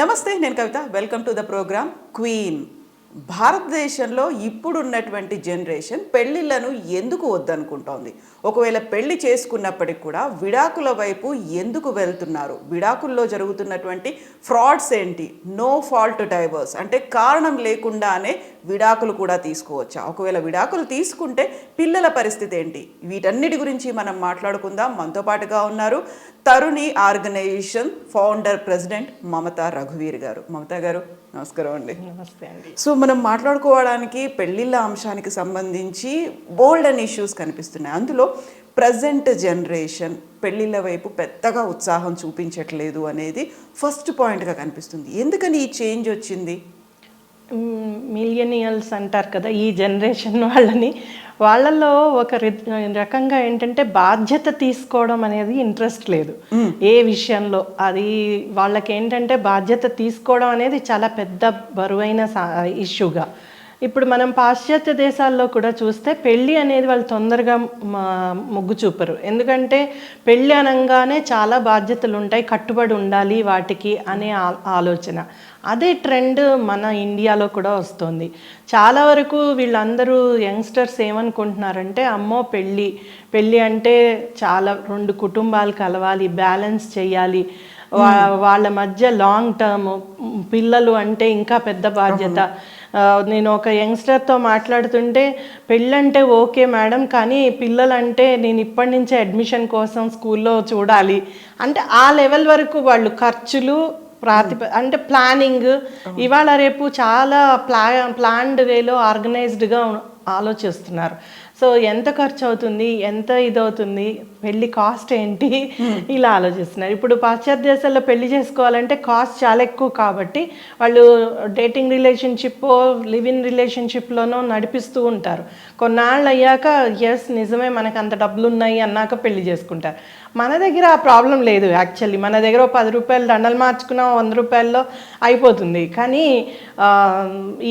నమస్తే నేను Kavitha. Welcome to the program queen భారతదేశంలో ఇప్పుడున్నటువంటి జనరేషన్ పెళ్ళిళ్ళను ఎందుకు వద్దనుకుంటోంది? ఒకవేళ పెళ్ళి చేసుకున్నప్పటికి కూడా విడాకుల వైపు ఎందుకు వెళ్తున్నారు? విడాకుల్లో జరుగుతున్నటువంటి ఫ్రాడ్స్ ఏంటి? No fault divorce. అంటే కారణం లేకుండానే విడాకులు కూడా తీసుకోవచ్చా? ఒకవేళ విడాకులు తీసుకుంటే పిల్లల పరిస్థితి ఏంటి? వీటన్నిటి గురించి మనం మాట్లాడుకుందాం. మనతో పాటుగా ఉన్నారు Tharuni organization founder president Mamata రఘువీర్ garu. Mamata గారు నమస్కారం అండి. నమస్తే అండి. సో మనం మాట్లాడుకోవడానికి పెళ్ళిళ్ళ అంశానికి సంబంధించి బోల్డ్ అండ్ ఇష్యూస్ కనిపిస్తున్నాయి. అందులో ప్రజెంట్ జనరేషన్ పెళ్ళిళ్ళ వైపు పెద్దగా ఉత్సాహం చూపించట్లేదు అనేది ఫస్ట్ పాయింట్గా కనిపిస్తుంది. ఎందుకని ఈ చేంజ్ వచ్చింది? మిలియనియల్స్ అంటారు కదా ఈ జనరేషన్ వాళ్ళని. వాళ్ళలో ఒక రకంగా ఏంటంటే బాధ్యత తీసుకోవడం అనేది ఇంట్రెస్ట్ లేదు. ఏ విషయంలో అది వాళ్ళకి ఏంటంటే బాధ్యత తీసుకోవడం అనేది చాలా పెద్ద బరువైన ఇష్యూగా ఇప్పుడు మనం పాశ్చాత్య దేశాల్లో కూడా చూస్తే పెళ్ళి అనేది వాళ్ళు తొందరగా మొగ్గు చూపరు. ఎందుకంటే పెళ్ళి అనగానే చాలా బాధ్యతలు ఉంటాయి కట్టుబడి ఉండాలి వాటికి అనే ఆ- ఆలోచన. అదే ట్రెండ్ మన ఇండియాలో కూడా వస్తుంది. చాలా వరకు వీళ్ళందరూ యంగ్స్టర్స్ ఏమనుకుంటున్నారంటే అమ్మో పెళ్ళి పెళ్ళి అంటే చాలా రెండు కుటుంబాలు కలవాలి బ్యాలెన్స్ చేయాలి. వాళ్ళ మధ్య లాంగ్ టర్మ్ పిల్లలు అంటే ఇంకా పెద్ద బాధ్యత. నేను ఒక యంగ్స్టర్తో మాట్లాడుతుంటే పెళ్ళంటే ఓకే మేడం కానీ పిల్లలంటే నేను ఇప్పటి నుంచే అడ్మిషన్ కోసం స్కూల్లో చూడాలి. అంటే ఆ లెవెల్ వరకు వాళ్ళు ఖర్చులు ప్రాతిప అంటే ప్లానింగ్ ఇవాళ రేపు చాలా ప్లా ప్లాన్డ్ వేలో ఆర్గనైజ్డ్గా ఆలోచిస్తున్నారు. సో ఎంత ఖర్చు అవుతుంది ఎంత ఇదవుతుంది పెళ్ళి కాస్ట్ ఏంటి? ఇలా ఆలోచిస్తున్నారు. ఇప్పుడు పాశ్చాత్య దేశాల్లో పెళ్ళి చేసుకోవాలంటే కాస్ట్ చాలా ఎక్కువ కాబట్టి వాళ్ళు డేటింగ్ రిలేషన్షిప్ లివ్ ఇన్ రిలేషన్షిప్లోనో నడిపిస్తూ ఉంటారు. కొన్నాళ్ళు అయ్యాక ఎస్ నిజమే మనకు అంత డబ్బులు ఉన్నాయి అన్నాక పెళ్ళి చేసుకుంటారు. మన దగ్గర ఆ ప్రాబ్లం లేదు యాక్చువల్లీ. మన దగ్గర పది రూపాయలు దండలు మార్చుకున్నా వంద రూపాయల్లో అయిపోతుంది. కానీ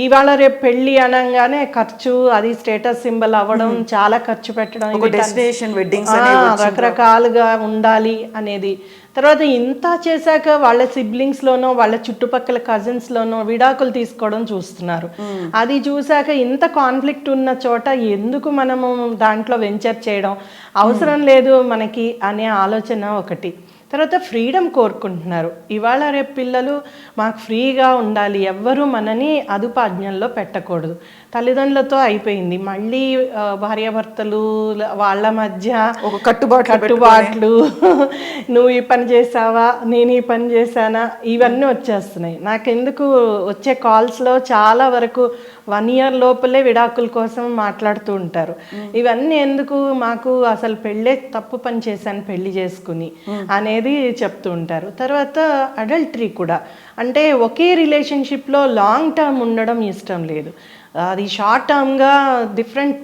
ఇవాళ రేపు పెళ్ళి అనగానే ఖర్చు అది స్టేటస్ సింబల్ అవ్వడం చాలా ఖర్చు పెట్టడం డెస్టినేషన్ వెడ్డింగ్స్ రకరకాలుగా ఉండాలి అనేది. తర్వాత ఇంత చేశాక వాళ్ళ సిబ్లింగ్స్ లోనో వాళ్ళ చుట్టుపక్కల కజిన్స్ లోనో విడాకులు తీసుకోవడం చూస్తున్నారు. అది చూశాక ఇంత కాన్ఫ్లిక్ట్ ఉన్న చోట ఎందుకు మనము దాంట్లో వెంచర్ చేయడం? అవసరం లేదు మనకి అనే ఆలోచన ఒకటి. తర్వాత ఫ్రీడమ్ కోరుకుంటున్నారు. ఇవాళ రేపు పిల్లలు మాకు ఫ్రీగా ఉండాలి ఎవ్వరూ మనని అదుపాజ్ఞంలో పెట్టకూడదు. తల్లిదండ్రులతో అయిపోయింది. మళ్ళీ భార్యాభర్తలు వాళ్ళ మధ్య ఒక కట్టుబాట్లు కట్టుబాట్లు. నువ్వు ఈ పని చేసావా? నేను ఈ పని చేశానా? ఇవన్నీ వచ్చేస్తున్నాయి. నాకెందుకు వచ్చే కాల్స్లో చాలా వరకు వన్ ఇయర్ లోపలే విడాకుల కోసం మాట్లాడుతూ ఉంటారు. ఇవన్నీ ఎందుకు మాకు అసలు పెళ్ళే తప్పు పని చేశాను పెళ్ళి చేసుకుని అనేది చెప్తూ ఉంటారు. తర్వాత అడల్టరీ కూడా. అంటే ఒకే రిలేషన్షిప్లో లాంగ్ టర్మ్ ఉండడం ఇష్టం లేదు. అది షార్ట్ టర్మ్గా డిఫరెంట్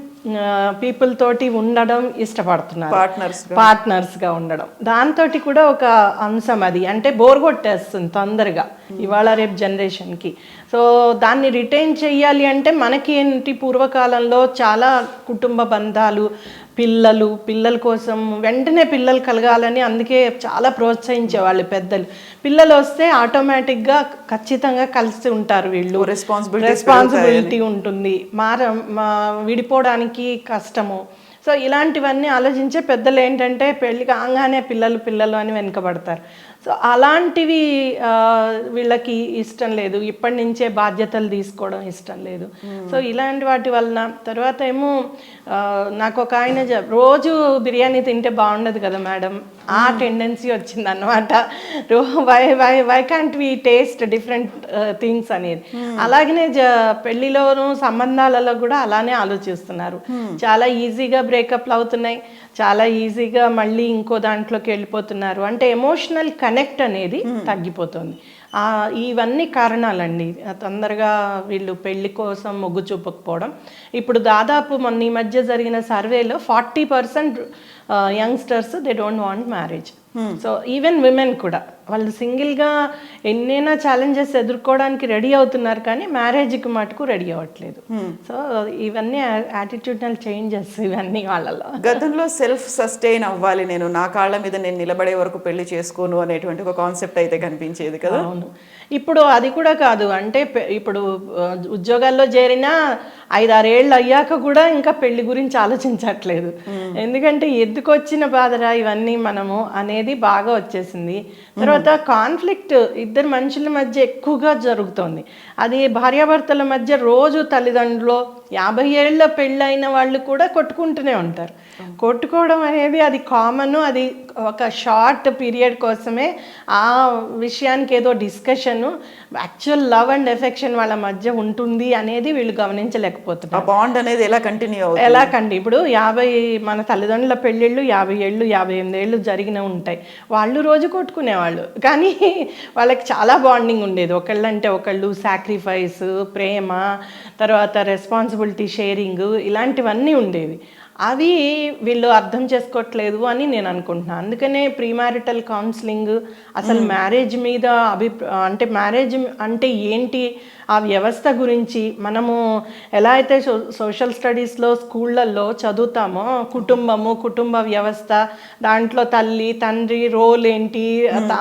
పీపుల్ తోటి ఉండడం ఇష్టపడుతున్నారు. పార్ట్నర్స్ పార్ట్నర్స్గా ఉండడం. దాంతో కూడా ఒక అంశం అది. అంటే బోర్ కొట్టేస్తుంది తొందరగా ఇవాళ రేపు జనరేషన్కి సో దాన్ని రిటైన్ చెయ్యాలి అంటే మనకి ఏంటి పూర్వకాలంలో చాలా కుటుంబ బంధాలు పిల్లలు పిల్లల కోసం వెంటనే పిల్లలు కలగాలని అందుకే చాలా ప్రోత్సహించేవాళ్ళు పెద్దలు. పిల్లలు వస్తే ఆటోమేటిక్గా ఖచ్చితంగా కలిసి ఉంటారు వీళ్ళు. రెస్పాన్సిబిలిటీ రెస్పాన్సిబిలిటీ ఉంటుంది. మార మా విడిపోవడానికి కష్టము. సో ఇలాంటివన్నీ ఆలోచించే పెద్దలు ఏంటంటే పెళ్ళి కాగానే పిల్లలు పిల్లలు అని వెనుకబడతారు. సో అలాంటివి వీళ్ళకి ఇష్టం లేదు. ఇప్పటి నుంచే బాధ్యతలు తీసుకోవడం ఇష్టం లేదు. సో ఇలాంటి వాటి వలన తర్వాత ఏమో నాకు ఒక ఆయన రోజు బిర్యానీ తింటే బాగుండదు కదా మేడం. ఆ టెండెన్సీ వచ్చింది అనమాట why why why can't we taste different things అనేది. అలాగనే జ పెళ్ళిలోను సంబంధాలలో కూడా అలానే ఆలోచిస్తున్నారు. చాలా ఈజీగా బ్రేకప్లు అవుతున్నాయి. చాలా ఈజీగా మళ్ళీ ఇంకో దాంట్లోకి వెళ్ళిపోతున్నారు. అంటే ఎమోషనల్ కనెక్ట్ అనేది తగ్గిపోతుంది. ఆ, ఇవన్నీ కారణాలండి. తొందరగా వీళ్ళు పెళ్ళి కోసం మొగ్గు చూపకపోవడం. ఇప్పుడు దాదాపు మొన్న ఈ మధ్య జరిగిన సర్వేలో forty percent youngsters they don't want marriage. So even women కూడా వాళ్ళు సింగిల్గా ఎన్నైనా ఛాలెంజెస్ ఎదుర్కోవడానికి రెడీ అవుతున్నారు కానీ మ్యారేజ్కి మటుకు రెడీ అవ్వట్లేదు. సో ఇవన్నీ యాటిట్యూడ్నల్ చేంజెస్ ఇవన్నీ వాళ్ళలో. గతంలో సెల్ఫ్ సస్టైన్ అవ్వాలి నేను నా కాళ్ళ మీద నేను నిలబడే వరకు పెళ్ళి చేసుకోను అనేటువంటి ఒక కాన్సెప్ట్ అయితే కనిపించేది కదా? అవును. ఇప్పుడు అది కూడా కాదు. అంటే ఇప్పుడు ఉద్యోగాల్లో చేరినా ఐదారేళ్ళు అయ్యాక కూడా ఇంకా పెళ్ళి గురించి ఆలోచించట్లేదు. ఎందుకంటే ఎందుకు వచ్చిన బాధరా ఇవన్నీ మనము అనేది బాగా వచ్చేసింది. తర్వాత కాన్ఫ్లిక్ట్ ఇద్దరు మనుషుల మధ్య ఎక్కువగా జరుగుతోంది. అది భార్యాభర్తల మధ్య రోజు తల్లిదండ్రులు యాభై ఏళ్ళ పెళ్ళైన వాళ్ళు కూడా కొట్టుకుంటూనే ఉంటారు. కొట్టుకోవడం అనేది అది కామన్ అది ఒక షార్ట్ పీరియడ్ కోసమే ఆ విషయానికి ఏదో discussion actual love and affection వాళ్ళ మధ్య ఉంటుంది అనేది వీళ్ళు గమనించలేకపోతున్నారు. బాండ్ అనేది ఎలా కంటిన్యూ ఎలా కండి ఇప్పుడు యాభై మన తల్లిదండ్రుల పెళ్ళిళ్ళు యాభై ఏళ్ళు యాభై ఎనిమిది ఏళ్ళు జరిగిన ఉంటాయి. వాళ్ళు రోజు కొట్టుకునేవాళ్ళు. కానీ వాళ్ళకి చాలా బాండింగ్ ఉండేది. ఒకళ్ళంటే ఒకళ్ళు సాక్రిఫైస్ ప్రేమ తర్వాత రెస్పాన్సిబిలిటీ షేరింగ్ ఇలాంటివన్నీ ఉండేవి. అవి వీళ్ళు అర్థం చేసుకోవట్లేదు అని నేను అనుకుంటున్నాను. అందుకనే ప్రీమారిటల్ కౌన్సిలింగ్ అసలు మ్యారేజ్ మీద అభి అంటే మ్యారేజ్ అంటే ఏంటి? ఆ వ్యవస్థ గురించి మనము ఎలా అయితే సో సోషల్ స్టడీస్లో స్కూళ్ళల్లో చదువుతామో కుటుంబము కుటుంబ వ్యవస్థ దాంట్లో తల్లి తండ్రి రోల్ ఏంటి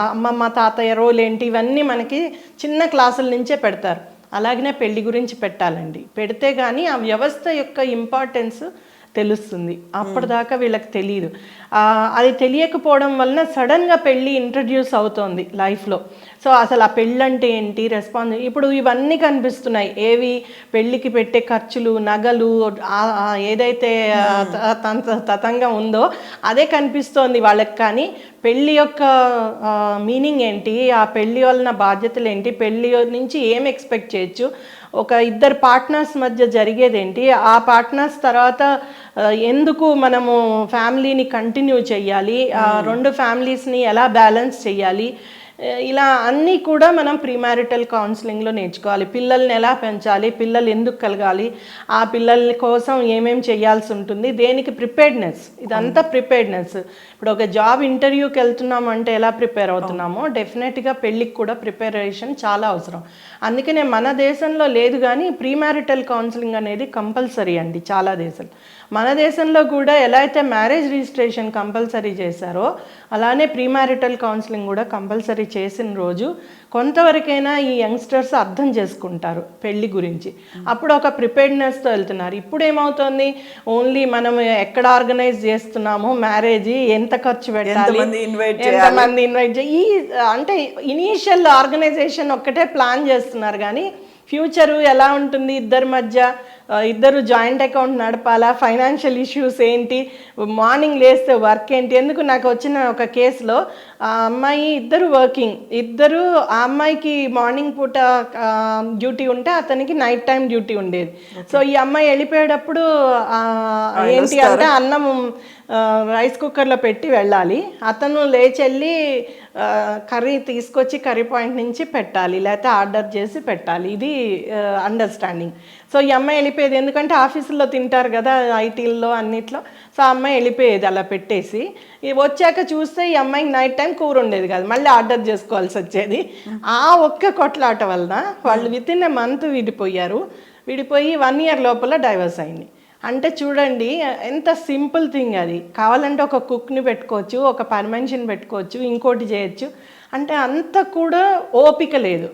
అమ్మమ్మ తాతయ్య రోల్ ఏంటి ఇవన్నీ మనకి చిన్న క్లాసుల నుంచే పెడతారు. అలాగనే పెళ్ళి గురించి పెట్టాలండి. పెడితే కానీ ఆ వ్యవస్థ యొక్క ఇంపార్టెన్స్ తెలుస్తుంది. అప్పటిదాకా వీళ్ళకి తెలియదు అది తెలియకపోవడం వలన సడన్గా పెళ్ళి ఇంట్రడ్యూస్ అవుతోంది లైఫ్లో. సో అసలు ఆ పెళ్ళి అంటే ఏంటి? రెస్పాన్స్ ఇప్పుడు ఇవన్నీ కనిపిస్తున్నాయి. ఏవి? పెళ్ళికి పెట్టే ఖర్చులు నగలు ఏదైతే తతంగా ఉందో అదే కనిపిస్తోంది వాళ్ళకి. కానీ పెళ్ళి యొక్క మీనింగ్ ఏంటి? ఆ పెళ్ళి వలన బాధ్యతలు ఏంటి? పెళ్ళి నుంచి ఏం ఎక్స్పెక్ట్ చేయొచ్చు? ఒక ఇద్దరు పార్ట్నర్స్ మధ్య జరిగేది ఏంటి ఆ పార్ట్నర్స్ తర్వాత ఎందుకు మనము ఫ్యామిలీని కంటిన్యూ చేయాలి? ఆ రెండు ఫ్యామిలీస్ని ఎలా బ్యాలెన్స్ చేయాలి? ఇలా అన్నీ కూడా మనం ప్రీమారిటల్ కౌన్సిలింగ్లో నేర్చుకోవాలి. పిల్లల్ని ఎలా పెంచాలి పిల్లలు ఎందుకు కలగాలి ఆ పిల్లల కోసం ఏమేం చేయాల్సి ఉంటుంది దేనికి ప్రిపేర్డ్నెస్ ఇదంతా ప్రిపేర్డ్నెస్. ఇప్పుడు ఒక జాబ్ ఇంటర్వ్యూకి వెళ్తున్నాం అంటే ఎలా ప్రిపేర్ అవుతున్నామో డెఫినెట్గా పెళ్ళికి కూడా ప్రిపరేషన్ చాలా అవసరం. అందుకనే మన దేశంలో లేదు కానీ ప్రీమారిటల్ కౌన్సిలింగ్ అనేది కంపల్సరీ అండి చాలా దేశాలు మన దేశంలో కూడా ఎలా అయితే మ్యారేజ్ రిజిస్ట్రేషన్ కంపల్సరీ చేశారో అలానే ప్రీమారిటల్ కౌన్సిలింగ్ కూడా కంపల్సరీ చేసిన రోజు కొంతవరకైనా ఈ యంగ్స్టర్స్ అర్థం చేసుకుంటారు పెళ్ళి గురించి. అప్పుడు ఒక ప్రిపేర్డ్నెస్తో వెళ్తున్నారు. ఇప్పుడు ఏమవుతుంది ఓన్లీ మనం ఎక్కడ ఆర్గనైజ్ చేస్తున్నామో మ్యారేజ్ ఎంత ఖర్చు పెట్టాలి? ఎంతమంది ఇన్వైట్ ఈ అంటే ఇనీషియల్ ఆర్గనైజేషన్ ఒక్కటే ప్లాన్ చేస్తున్నారు కానీ ఫ్యూచరు ఎలా ఉంటుంది ఇద్దరి మధ్య? ఇద్దరు జాయింట్ అకౌంట్ నడపాలా? ఫైనాన్షియల్ ఇష్యూస్ ఏంటి? మార్నింగ్ లేస్తే వర్క్ ఏంటి? ఎందుకు నాకు వచ్చిన ఒక కేసులో ఆ అమ్మాయి ఇద్దరు వర్కింగ్. ఇద్దరు ఆ అమ్మాయికి మార్నింగ్ పూట డ్యూటీ ఉంటే అతనికి నైట్ టైం డ్యూటీ ఉండేది. సో ఈ అమ్మాయి వెళ్ళిపోయేటప్పుడు ఏంటి అంటే అన్నం రైస్ కుక్కర్లో పెట్టి వెళ్ళాలి. అతను లేచెళ్ళి కర్రీ తీసుకొచ్చి కర్రీ పాయింట్ నుంచి పెట్టాలి లేకపోతే ఆర్డర్ చేసి పెట్టాలి. ఇది అండర్స్టాండింగ్ సో ఈ అమ్మాయి వెళ్ళిపోయేది ఎందుకంటే ఆఫీసుల్లో తింటారు కదా ఐటీల్లో అన్నిట్లో. సో ఆ అమ్మాయి వెళ్ళిపోయేది అలా పెట్టేసి. వచ్చాక చూస్తే ఈ అమ్మాయికి నైట్ టైం కూర ఉండేది కాదు. మళ్ళీ ఆర్డర్ చేసుకోవాల్సి వచ్చేది. ఆ ఒక్క కొట్లాట వలన వాళ్ళు విత్ ఇన్ ఎ మంత్ విడిపోయారు. విడిపోయి వన్ ఇయర్ లోపల డైవర్స్ అయింది. అంటే చూడండి ఎంత సింపుల్ థింగ్ అది. కావాలంటే ఒక కుక్ని పెట్టుకోవచ్చు ఒక పని మనిషిని పెట్టుకోవచ్చు ఇంకోటి చేయొచ్చు. అంటే అంత కూడా ఓపిక లేదు.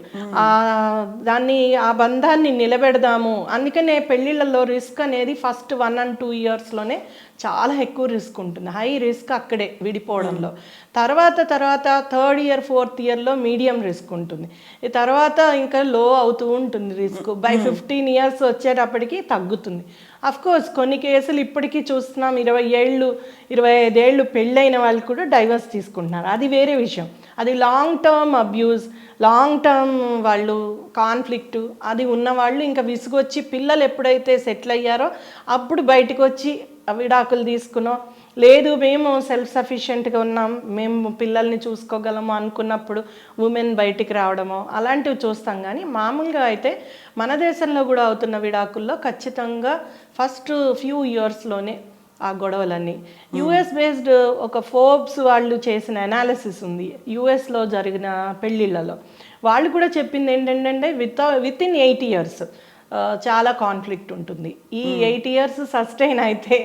దాన్ని ఆ బంధాన్ని నిలబెడదాము. అందుకనే పెళ్ళిళ్ళలో రిస్క్ అనేది ఫస్ట్ వన్ అండ్ టూ ఇయర్స్లోనే చాలా ఎక్కువ రిస్క్ ఉంటుంది. హై రిస్క్ అక్కడే విడిపోవడంలో. తర్వాత తర్వాత థర్డ్ ఇయర్ ఫోర్త్ ఇయర్లో మీడియం రిస్క్ ఉంటుంది. ఈ తర్వాత ఇంకా లో అవుతూ ఉంటుంది రిస్క్. బై ఫిఫ్టీన్ ఇయర్స్ వచ్చేటప్పటికి తగ్గుతుంది. కోర్స్ కొన్ని కేసులు ఇప్పటికీ చూస్తున్నాం. ఇరవై ఏళ్ళు ఇరవై ఐదేళ్ళు పెళ్ళైన వాళ్ళు కూడా డైవర్స్ తీసుకుంటున్నారు. అది వేరే విషయం. అది long term abuse long term వాళ్ళు కాన్ఫ్లిక్ట్ అది ఉన్నవాళ్ళు ఇంకా విసుగొచ్చి పిల్లలు ఎప్పుడైతే సెటిల్ అయ్యారో అప్పుడు బయటకు వచ్చి విడాకులు తీసుకునో లేదు మేము సెల్ఫ్ సఫిషియెంట్గా ఉన్నాం మేము పిల్లల్ని చూసుకోగలము అనుకున్నప్పుడు ఉమెన్ బయటికి రావడము అలాంటివి చూస్తాం. కానీ మామూలుగా అయితే మన దేశంలో కూడా అవుతున్న విడాకుల్లో ఖచ్చితంగా ఫస్ట్ ఫ్యూ ఇయర్స్లోనే ఆ గొడవలన్నీ. యుఎస్ బేస్డ్ ఒక ఫోర్బ్స్ వాళ్ళు చేసిన అనాలిసిస్ ఉంది. యుఎస్లో జరిగిన పెళ్ళిళ్ళలో. వాళ్ళు కూడా చెప్పింది ఏంటంటే with with in eight years చాలా కాన్ఫ్లిక్ట్ ఉంటుంది. ఈ ఎయిట్ ఇయర్స్ సస్టైన్ అయితే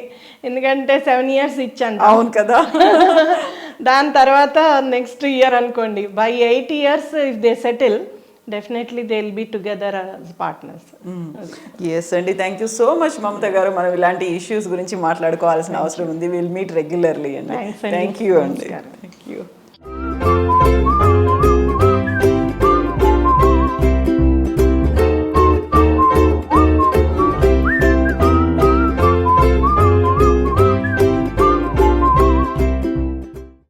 ఎందుకంటే సెవెన్ ఇయర్స్ ఇచ్చాను. అవును కదా. దాని తర్వాత నెక్స్ట్ ఇయర్ అనుకోండి by eight years if they settle definitely they will be together partners yes అండి thank you so much Mamata garu. మనం ఇలాంటి ఇష్యూస్ గురించి మాట్లాడుకోవాల్సిన అవసరం ఉంది. విల్ మీట్ రెగ్యులర్లీ అండి. థ్యాంక్ యూ అండి. Thank you